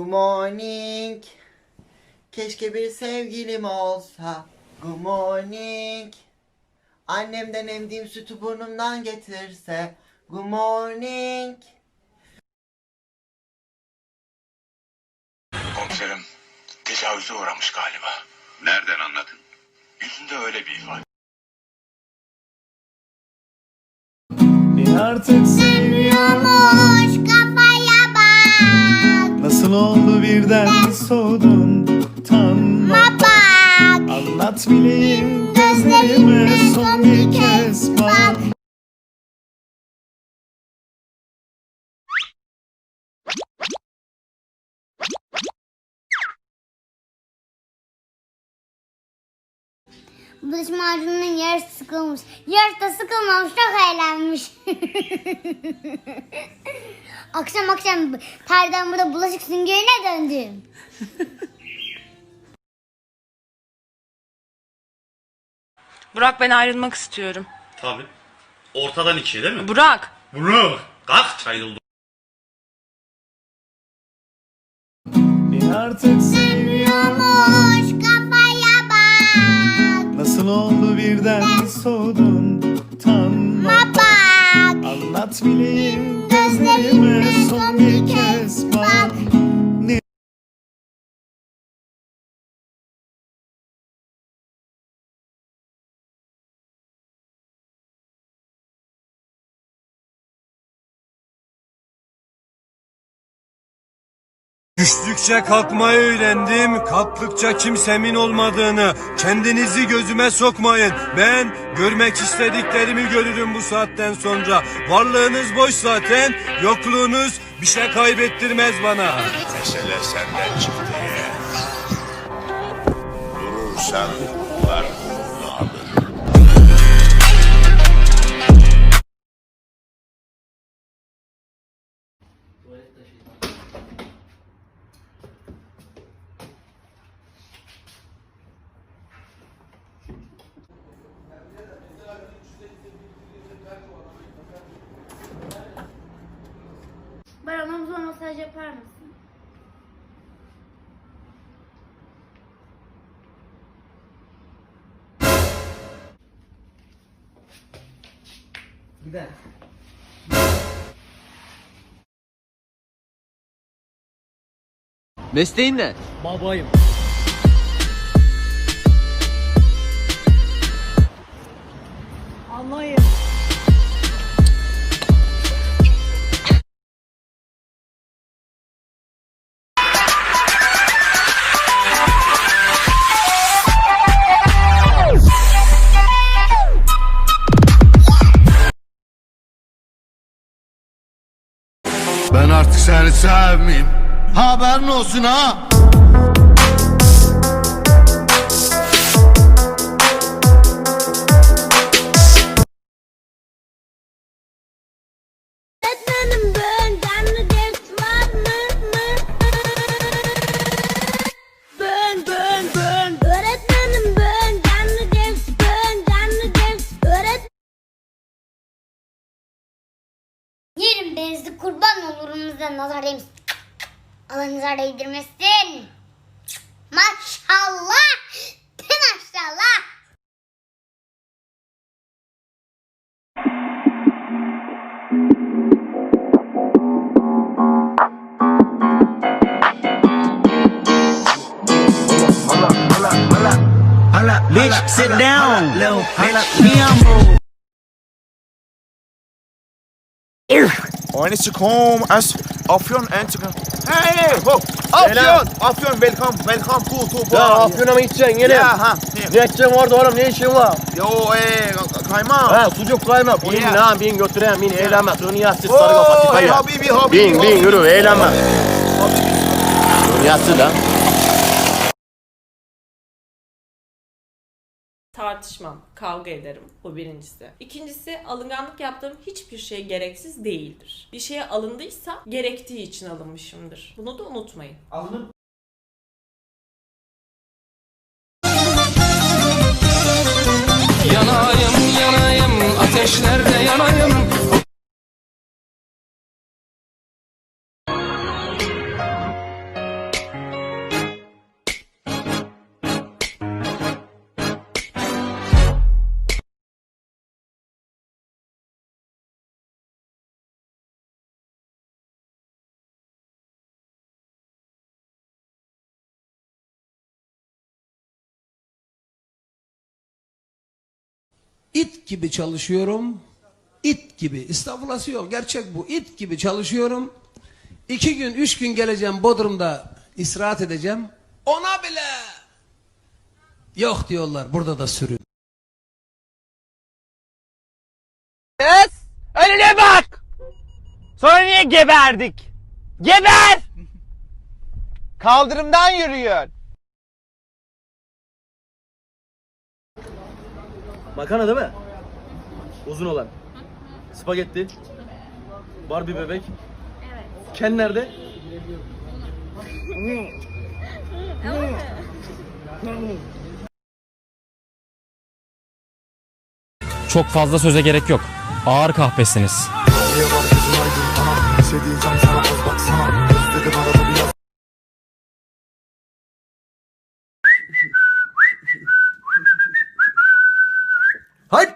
Good morning. Keşke bir sevgilim olsa. Good morning. Annemden emdiğim sütü burnumdan getirse. Good morning. Komiserim tecavüze uğramış galiba. Nereden anladın? Yüzünde öyle bir ifade. Beni artık seviyormuş birden soğudun? Utanma bak Anlat bileyim gözlerime son bir kez bak. Bulaşık macununun yarısı sıkılmış. Yarısı da sıkılmamış çok eğlenmiş. akşam akşam perden burada bulaşık süngerine döndüm. Burak ben ayrılmak istiyorum. Tabii. Ortadan ikiye değil mi? Burak. Bunu. Kalk çay doldur. Beni artık seviyormuş kafaya bak Nasıl oldu birden soğudun Anlat bileyim gözlerime son bir kez bak Düştükçe kalkmayı öğrendim, kalktıkça kimsemin olmadığını. Kendinizi gözüme sokmayın. Ben görmek istediklerimi görürüm bu saatten sonra. Varlığınız boş zaten, yokluğunuz bir şey kaybettirmez bana. Mesele senden çıktı ya. Durursan Gider. Mesleğin ne? Babayım Anlayın Ben artık seni sevmeyeyim. Haberin olsun ha. Nazar değmesin Allah nazar değdirmesin Maşallah Maşallah Bitch, sit down. Bitch, me humble. Oynayacağım as Afyon Entika. Hey, ho. Afyon, Afyon welcome, welcome to to. Ya Afyon'a mı gideceksin yine? Ya ha. Ne edeceksin orada oğlum ne işin var? Yo eh kayma. Ha sucuk kayma. Bin Ya. lan bin götüreyim bin eğlenme. Dünyatsız Oh, sarı kafa hey. Habibi, Habibi. Bin bin yürü eğlenme. Dünyatsız lan. Tartışmam, kavga ederim. Bu birincisi. İkincisi alınganlık yaptığım hiçbir şey gereksiz değildir. Bir şeye alındıysa gerektiği için alınmışımdır. Bunu da unutmayın. Yanayım yanayım ateşlerde yanayım it gibi çalışıyorum. İt gibi. İstanbul'ası yok. Gerçek bu. İt gibi çalışıyorum. İki gün, üç gün geleceğim Bodrum'da istirahat edeceğim. Ona bile yok diyorlar. Burada da sürün. Önüne bak! Sonra niye geberdik? Geber! Kaldırımdan yürüyor. Makarna değil mi? Uzun olan. Spagetti. Var bir bebek. Evet. Ken nerede? Çok fazla söze gerek yok. Ağır kahpesiniz. Hayır.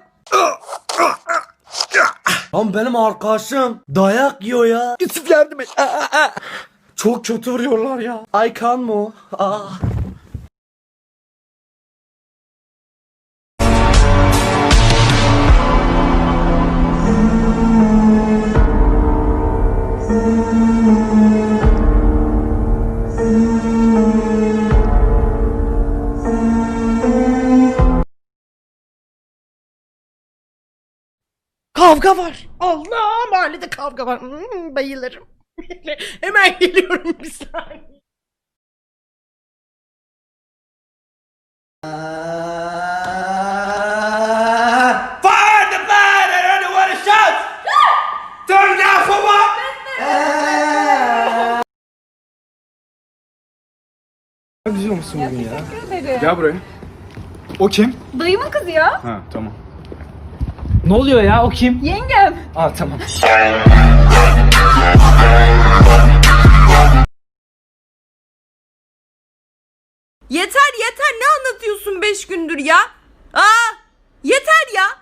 Lan benim arkadaşım dayak yiyor ya. Yusuf yardım et. Çok kötü vuruyorlar ya. Aykan mı? Aa. Kavga var. Allah mahallede kavga var. Hmm, bayılırım. Hemen geliyorum bir saniye. Fire the don't want to shout! Turn down for what? Güzel musun bugün ya? Gel buraya. O kim? Dayımın kızı ya. Ha tamam. Ne oluyor ya o kim? Yengem. Aa tamam. Yeter yeter ne anlatıyorsun 5 gündür ya? Aa yeter ya.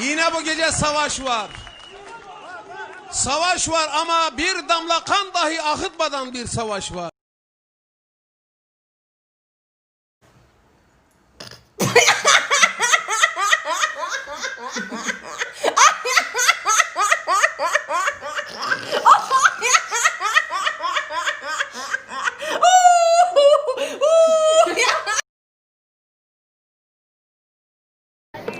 Yine bu gece savaş var. Savaş var ama bir damla kan dahi akıtmadan bir savaş var.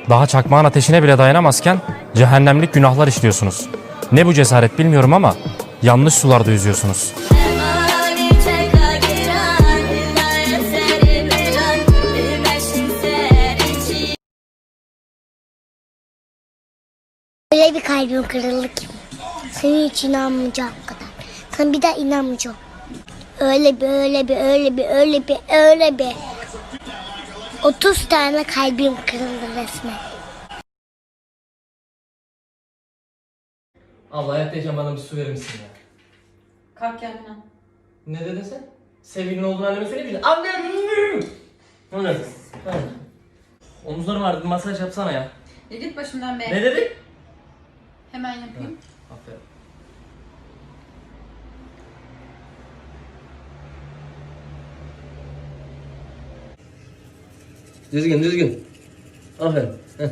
Daha çakmağın ateşine bile dayanamazken cehennemlik günahlar işliyorsunuz. Ne bu cesaret bilmiyorum ama yanlış sularda yüzüyorsunuz. Öyle bir kalbim kırıldı ki. Senin hiç inanmayacak kadar. Sana bir daha inanmayacağım. Öyle bir öyle bir öyle bir öyle bir öyle bir. 30 tane kalbim kırıldı resmen. Abla hayatta yaşamadığım bir su verir misin ya? Kalk gel Minan. Ne dedin sen? Sevgilin olduğunu anneme söyleyeyim mi? Annem! Ne dedin? Omuzlarım ağrıdı masaj yapsana ya. E git başımdan be. Ne dedin? Hemen yapayım. Aferin. 就是跟就是跟，啊哼，嗯。